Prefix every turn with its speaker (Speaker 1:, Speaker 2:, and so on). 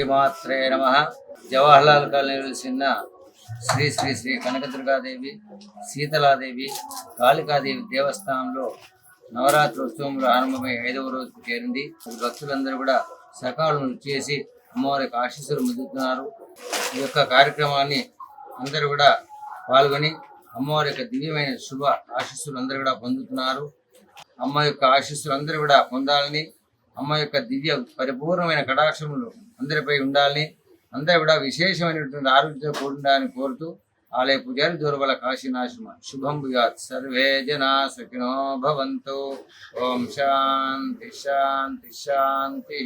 Speaker 1: శ్రీమాత్రే నమ. జవహర్లాల్ కాలనీ వెలిసిన శ్రీ శ్రీ శ్రీ కనకదుర్గాదేవి శీతలాదేవి కాళికాదేవి దేవస్థానంలో నవరాత్రి ఉత్సవంలో ఆరంభమై ఐదవ రోజుకు చేరింది. భక్తులందరూ కూడా సకాలం చేసి అమ్మవారి యొక్క ఆశీస్సులు ముదుతున్నారు ఈ యొక్క కార్యక్రమాన్ని అందరూ కూడా పాల్గొని అమ్మవారి యొక్క దివ్యమైన శుభ ఆశీస్సులు అందరూ కూడా పొందుతున్నారు. అమ్మ యొక్క ఆశీస్సులు అందరూ కూడా పొందాలని అమ్మ యొక్క దివ్య పరిపూర్ణమైన కటాక్షములు అందరిపై ఉండాలని అందరూ కూడా విశేషమైనటువంటి ఆరోగ్యంతో కూడాలని కోరుతూ ఆలయ పూజారి దూర్బల కాశీనాశమ. శుభం భూయాత్. సర్వే జనా సుఖినో భవంతు. ఓం శాంతి శాంతి శాంతి.